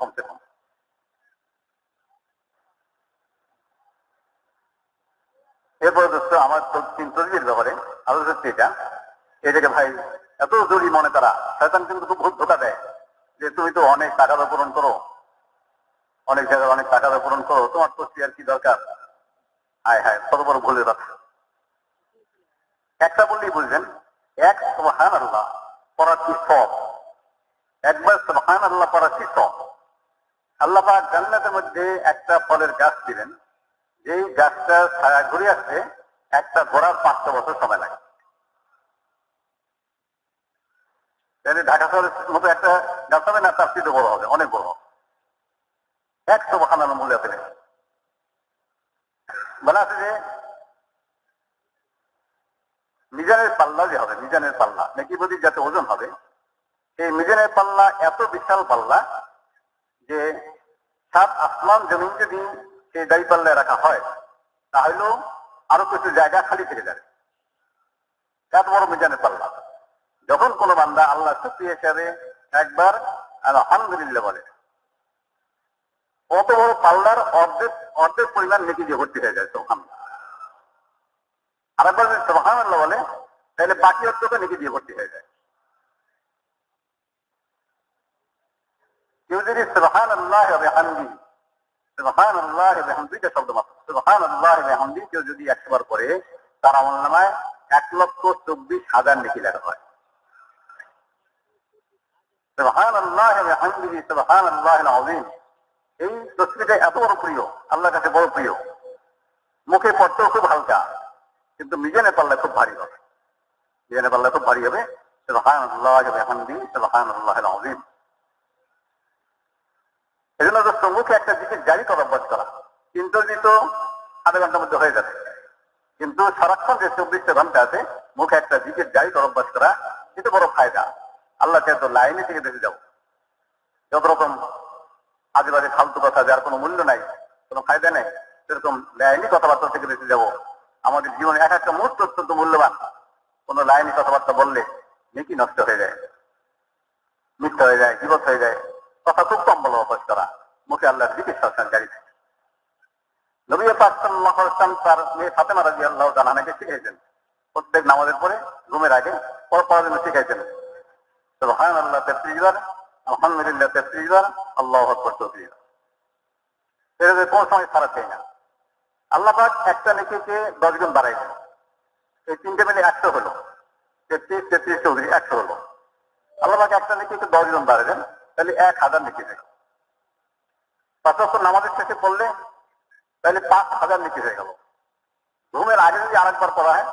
কমসে কম এরপরে দোস্ত আমার তসবির ব্যাপারে হচ্ছে এটা। এটাকে ভাই, এত জরুরি মনে তারা শয়তান কিন্তু খুব খুব ধোকা দেয়। যে তুমি তো অনেক টাকা পূরণ করো, অনেক জায়গায় অনেক টাকা পূরণ করো, তোমার তো আর কি দরকার। হায় হায়, কত বড় ভুলের কথা একটা বললেই বুঝবেন, এক সুবহান আল্লাহ কি সব? একবার সুবহান আল্লাহ পড়াচ্ছি সব আল্লাহ পাক জান্নাতের মধ্যে একটা ফলের গাছ দিলেন। যেই গাছটা ছায়া ঘুরে আসছে একটা ঘোরার পাঁচটা বছর সময় লাগে। ঢাকা শহরের মতো একটা গাছ হবে না, তার চেয়ে বড় হবে, অনেক বড় একশো মূল্য পেলেন বলা আছে যে মিজানের পাল্লা যে হবে, মিজানের পাল্লা, নাকি প্রতি যাতে ওজন হবে, এই মিজানের পাল্লা এত বিশাল পাল্লা যে সাত আসমান জমিন যদি সেই দায়ী রাখা হয়, তাহলেও আরও কিছু জায়গা খালি থেকে যাবে এত বড় মিজানের পাল্লা। যখন কোনো বান্দা আল্লাহ চুক্তি হিসাবে একবার আলহামদুলিল্লাহ বলে, অত বড় পাল্লার অর্ধেক অর্ধেক পরিমাণ নেকি দিয়ে ভর্তি হয়ে যায় সোহান আরেকবার যদি সোহান বলে, তাহলে বাকি অর্ধেক নেকি দিয়ে ভর্তি হয়ে যায়। কেউ যদি সোহান আল্লাহ হবে হান্দি সোহান আল্লাহ হবে হান্দিটা শব্দ মাত্র। সোহান আল্লাহ হবে হান্দি কেউ যদি একশোবার করে তার আমল নামায় এক লক্ষ চব্বিশ হাজার নেকি লেখা হয়। সুবহান আল্লাহ হামদিহি সুবহান আল্লাহ আযীম এই তসবিটা এত বড় প্রিয়, আল্লাহর কাছে বড় প্রিয়। মুখে পড়তেও খুব হালকা, কিন্তু মিজানে পাল্লা খুব ভারী হবে। মিজানে পাল্লা খুব ভারী হবে। সুবহান আল্লাহ হামদি সুবহান আল্লাহ আযীম এই জন্য দোস্ত মুখে একটা দিকে জারি করা অভ্যাস করা কিন্তু আধা ঘণ্টার মধ্যে হয়ে যাবে। কিন্তু সারাক্ষণ যে চব্বিশটা ঘণ্টা আছে, মুখে একটা দিকে জারি অভ্যাস করা এটা বড় ফায়দা। আল্লাহ চাই তো লাইনে থেকে দেখে যাব যত রকম আজে বাজে ফালতু কথা, যার কোনো মূল্য নাই, কোনো ফায়দা নেই, সেরকম লাইনি কথাবার্তা থেকে দেখে যাব। আমাদের জীবনে এক একটা মুহূর্ত অত্যন্ত মূল্যবান। কোনো লাইনি কথাবার্তা বললে নেকি নষ্ট হয়ে যায়, মিথ্যা হয়ে যায় জীবত হয়ে যায়। কথা খুব কম বলো অভ্যাস করা। মুখে আল্লাহ দিকে সরকার আলাইহি ওয়াসাল্লাম তার মেয়ে ফাতেমা রাদিয়াল্লাহু তাআলাকে শিখিয়েছেন প্রত্যেক নামাজের পরে, ঘুমের আগে পর পড়ার জন্য শিখাইছেন সুবহান আল্লাহ তেত্রিশ আলহামদুলিল্লাহ তেত্রিশ আল্লাহ আকবর চৌত্রিশ বার কোন সময় ছাড়া চাই না। আল্লাহ পাক একটা নেকিকে দশ গুণ বাড়াইছেন এই তিনটে মিলে একশো হলো। তেত্রিশ তেত্রিশ, চৌত্রিশ, একশো হলো। আল্লাহ পাক একটা নেকিকে দশ গুণ তাহলে এক হাজার যায় পাঁচ নামাজের শেষে পড়লে তাহলে পাঁচ হাজার নেকি হয়ে গেল। ঘুমের আগে যদি আরেকবার পড়া হয়,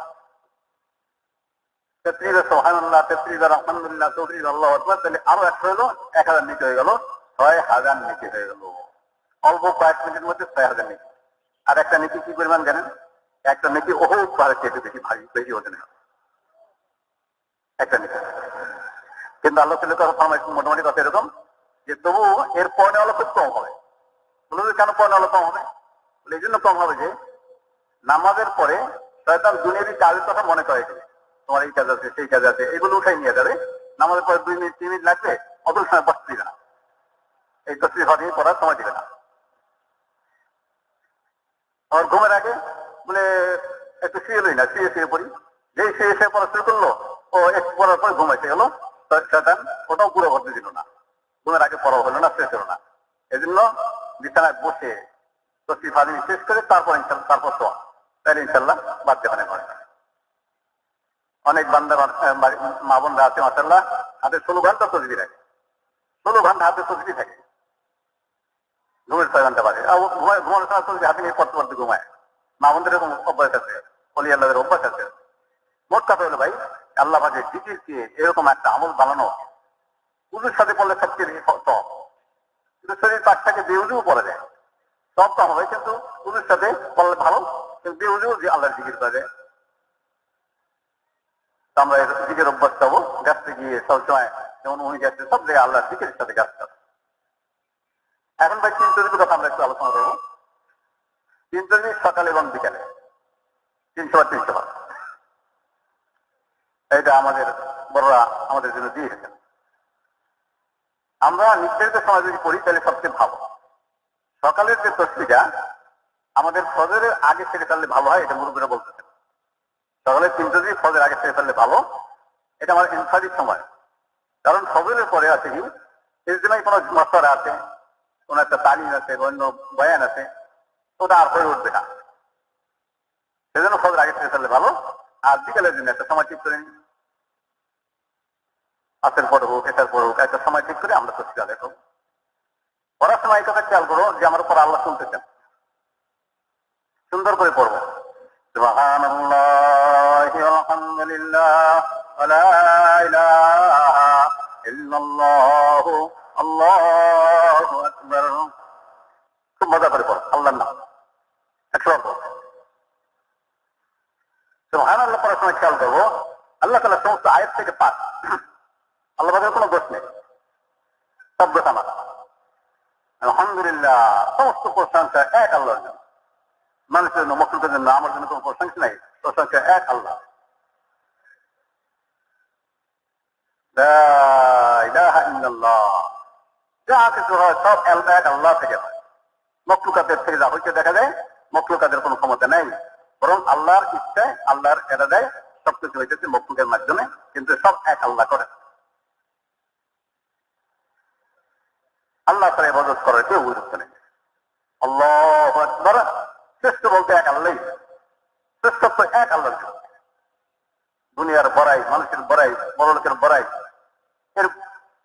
তেত্রিশ সোহানুল্লাহ তেত্রিশ তাহলে আরও একশো এক হাজার নিচে হয়ে গেল, ছয় হাজার নিচে হয়ে গেল। অল্প ছয় হাজার নিচে। আর একটা নীতি কি পরিমাণ জানেন? একটা নীতি বেশি একটা নীতি। কিন্তু মোটামুটি কথা এরকম, যে তবু এর পর্ণে হলো খুব কম হবে। কেন পর্ণে হলো কম হবে? এই জন্য কম হবে যে নামাজের পরে শয়তান দুনিয়াবি কাজের কথা মনে করে তোমার এই কাজ আছে, সেই কাজ আছে। এগুলো উঠাই নিয়ে যাবে। নামাজের পরে দুই মিনিট, তিন মিনিট লাগবে অত সময় বসতে দিবে না। এই তসবি হরিয়ে পড়ার সময় দিবে না। আমার ঘুমের আগে বলে, একটু শুয়ে লই না, শুয়ে শুয়ে পড়ি। যেই শুয়ে শুয়ে পড়া শুরু করল, ও একটু পড়ার পরে ঘুমাইতে গেলো। শয়তান ওটাও পুরো করতে দিল না। ঘুমের আগে পড়া হলো না শেষ হলো না। এজন্য বিছানায় বসে ফালি শেষ করে তারপর ইনশাল্লাহ, তারপর তো তাহলে ইনশাল্লাহ বাদ দেওয়া করে অনেক বান্দা মা বোনরা আছে মাসাল্লাহ হাতে ষোলো ঘণ্টা তসবি রাখে ষোলো ঘণ্টা হাতে তসবি থাকে। ঘুমের ছয় ঘণ্টা বাজে ঘুমায় ঘুমানোর সময় তসবি হাতে নিয়ে পড়তে পড়তে ঘুমায়। মা বোনদের এরকম অভ্যাস আছে, অলি আল্লাহের অভ্যাস আছে। মোট কথা হলো ভাই, আল্লাহ ভাজে জিকির দিয়ে এরকম একটা আমল বানানো পুজোর সাথে পড়লে সবচেয়ে বেশি কিন্তু শরীর পাশটাকে বেউজুও পড়া যায় সব হবে কিন্তু পুজোর সাথে পড়লে ভালো, কিন্তু বেউজুও যে আল্লাহর জিকির করা আমরা দিকের অভ্যাস পাবো গাছতে গিয়ে সবসময় যেমন উনি গেছে সব জায়গায় আল্লাহ দিকের সাথে গাছ এখন ভাই তিন তরির কথা আমরা একটু আলোচনা করব। তিন তরি সকাল এবং বিকালে। তিনশো বার তিনশো বার। এটা আমাদের বড়রা আমাদের জন্য দিয়েছেন আমরা নির্ধারিত সময় যদি পড়ি, তাহলে সবচেয়ে ভালো। সকালের যে তসবিটা আমাদের ফজরের আগে থেকে ফেললে ভালো হয়, এটা মুরব্বীরা বলতেছেন। সকালের তিনটে যদি ফজরের আগে থেকে ফেললে ভালো। এটা আমার ইনফারির সময়। কারণ ফজরের পরে আছে কি? ইজমাই কোনো মশলা আছে, কোনো একটা তালিম আছে অন্য বয়ান আছে, ওটা আর হয়ে উঠবে না। সেজন্য ফজর আগে থেকে ফেললে ভালো। আর বিকেলের জন্য একটা সময় ঠিক করে নিই আসের পরে হোক এটার পরে হোক, একটা সময় ঠিক করে আমরা তসবি আদায় করব পড়ার সময় এই কথা খেয়াল করো যে আমার উপর আল্লাহ শুনতেছেন সুন্দর করে পড়বো سبحان الله والحمد لله ولا إله إلا الله الله أكبر খুব মজা করে পড়ো আল্লাহর নাম একশো বার পড়ো সুবহান আল্লাহ পড়ার সময় খেয়াল করবো আল্লাহ তালা সমস্ত আয়ের থেকে পাক আল্লাহ পাকের কোনো দোষ নেই সব দোষ আমার আলহামদুলিল্লাহ, সমস্ত প্রশংসা এক আল্লাহর জন্য। মানুষের জন্য জন্য আমার জন্য প্রশংসা নাই, প্রশংসা এক আল্লাহ। যা কিছু হয় সব এক আল্লাহ থেকে হয়। থেকে যা হইতে দেখা যায় মকলুকাতের কোনো ক্ষমতা নেই। বরং আল্লাহর ইচ্ছায়, আল্লাহর এরা দেয় সবকিছু হইতেছে মকলুকের মাধ্যমে, কিন্তু সব এক আল্লাহ করে। আল্লাহ তারা ইবাদত করার কেউ গুরুত্ব নেই। আল্লাহ আকবার। শ্রেষ্ঠ বলতে এক আল্লাহ শ্রেষ্ঠত্ব এক আল্লাহ দুনিয়ার বড়াই, মানুষের বড়াই, বড় লোকের বড়াই, এর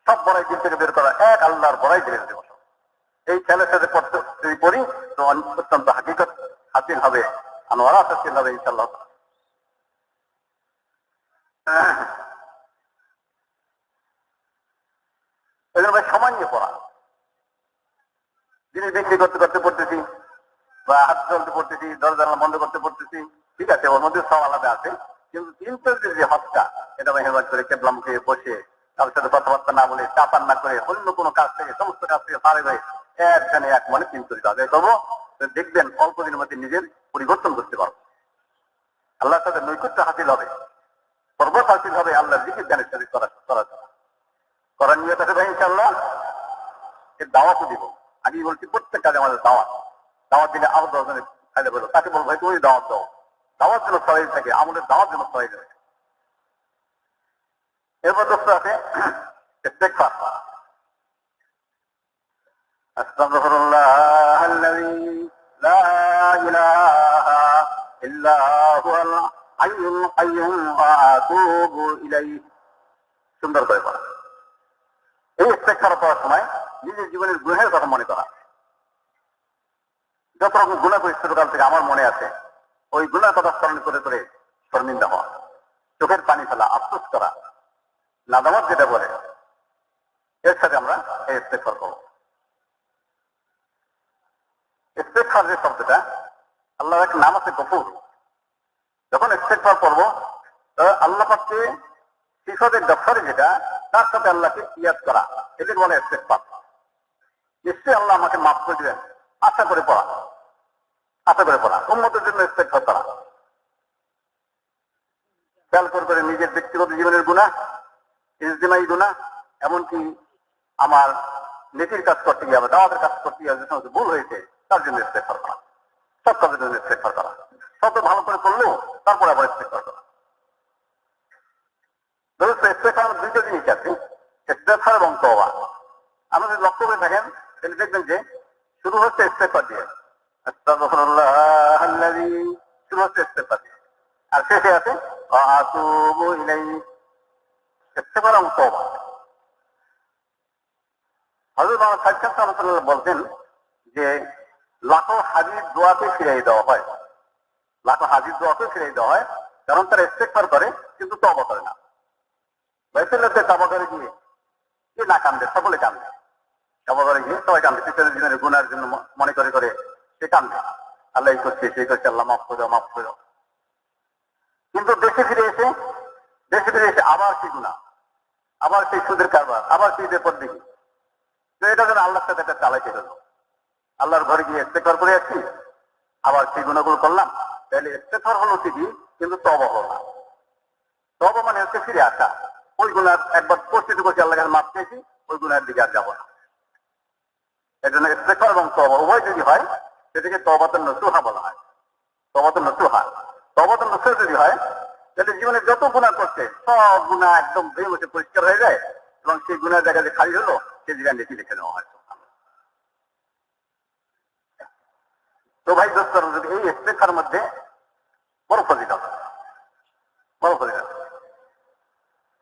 সব বড়াই দিন থেকে বের করা এক আল্লাহর বড়াই থেকে দেবো এই ছেলের সাথে যদি পড়ি তো অত্যন্ত হাকিকত, হাসিল হবে, আনোয়ারা হাসিল হবে ইনশাল্লাহ এই ভাই, সময় নিয়ে পড়া। জিনিস বিক্রি করতে করতে পড়তেছি, বা হাত চলতে পড়তেছি, দরজা বন্ধ করতে পড়তেছি, ঠিক আছে, ওর মধ্যে সব আলাদা আছে, কিন্তু তিনটের যে হজটা এটা মেহরবান করে কেবলামকে বসে তার সাথে কথাবার্তা না বলে চাপান না করে অন্য কোনো কাজ থেকে, সমস্ত কাজ থেকে পারে হয়ে একখানে এক মনে তরিকা আদায় করব। দেখবেন অল্প দিনের মধ্যে নিজের পরিবর্তন করতে পারব। আল্লাহর সাথে নৈকট্য হাসিল হবে, পর্বত হাসিল হবে, আল্লাহর দিকে জ্ঞানের সাথে করা করা করার নিয়ত আছে ভাই ইনশাল্লাহ এর দাওয়াতও দিব। আমি বলছি প্রত্যেক কাজে আমাদের দাওয়াত দাওয়াত দিলে আরো দশজনের ফায়দা পেলো তাকে বলবো ভাই তুমি দাওয়াত দাও দাওয়াত যেন সবাই থাকে আমাদের দাওয়াত যেন সবাই থাকে এরপর দোস্ত আছে ইস্তেগফার أستغفر الله الذي لا إله إلا هو الحي القيوم وأتوب إليه সুন্দর করে পড়া এই ইস্তেগফার পড়ার সময় নিজের জীবনের গুণের কথা মনে করা। যত রকম গুণা করে ছোটকাল থেকে আমার মনে আছে, ওই গুণার কথা স্মরণ করে করে শর্মিন্দা হওয়া। চোখের পানি ফেলা, আফসোস করা। নাদামত যেটা বলে, এর সাথে আমরা এই ইস্তেগফার করব ইস্তেগফার যে শব্দটা, আল্লাহর এক নাম আছে গফুর। যখন ইস্তেগফার করব আল্লাহ পাককে শিশদের দফারে যেটা, তার সাথে আল্লাহকে ইয়াদ করা। এদের বলে ইস্তেগফার নিশ্চয়ই আল্লাহ আমাকে মাফ করে দিবেন। আশা করে পড়া। আশা করে পড়া। উন্মতের জন্য করা। খেয়াল করে নিজের ব্যক্তিগত জীবনের গুণা ইজদিমাই গুণা এমনকি আমার নেতির কাজ করতে গিয়ে, আমার দাওয়াতের কাজ করতে গিয়ে, যে সমস্ত ভুল হয়েছে, তার জন্য ইস্তেগফার করা। সব কাজের জন্য ইস্তেগফার করা। শত ভালো করে করলেও তারপরে আবার ইস্তেগফার করা। ধরুন ইস্তেগফার দুইটা জিনিস আছে। ইস্তেগফার এবং তওবা। আপনি যদি লক্ষ্য করে থাকেন তাহলে দেখবেন যে শুরু হচ্ছে ইস্তেগফার দিয়ে। শুরু হচ্ছে ইস্তেগফার দিয়ে। আর শেষে আছে আতুবু যে, লাখো হাজির দোয়াতে ফিরিয়ে দেওয়া হয়। লাখো হাজির দোয়াতে ফিরিয়ে দেওয়া হয়, কারণ তারা ইস্তেগফার করে, কিন্তু তওবা করে না। বাইতুল্লাহতে তওবা করে গিয়ে, কে না কান্দে? সকলে কান্দে। মনে করে করে সে কান্দে। আল্লাহ করছে করছে, আল্লাহ মাফ করে মাফ করে কিন্তু দেশে ফিরে এসে, দেশে ফিরে এসে আবার গুণা আবার সেই সুদের কারবার, আবার সেই বেপর দিকে এটা যেন আল্লাহর সাথে একটা চালাইতে আল্লাহর ঘরে গিয়ে ইস্তেকবার করে আসছি, আবার সেই গুণাগুলো করলাম। তাহলে ইস্তেকবার হলো ঠিকই, কিন্তু তব হলো না। তব মানে হচ্ছে ফিরে আসা। ওই গুণার একবার পরিস্থিতি করছি আল্লাহ মাপ পেয়েছি ওই গুণের দিকে আর যাব না। এবং তবা উভয় যদি হয় সেটাকে নসুহা বলা হয়। নসুহা। নসুহা যদি হয়, তাহলে জীবনে যত গুণা করছে, সব গুণা একদম মুছে পরিষ্কার হয়ে যায় এবং সেই গুণার জায়গা যে খালি হলো, সেই জায়গায় লিখে লিখে নেওয়া হয়। তো ভাই এই ইস্তেকফার মধ্যে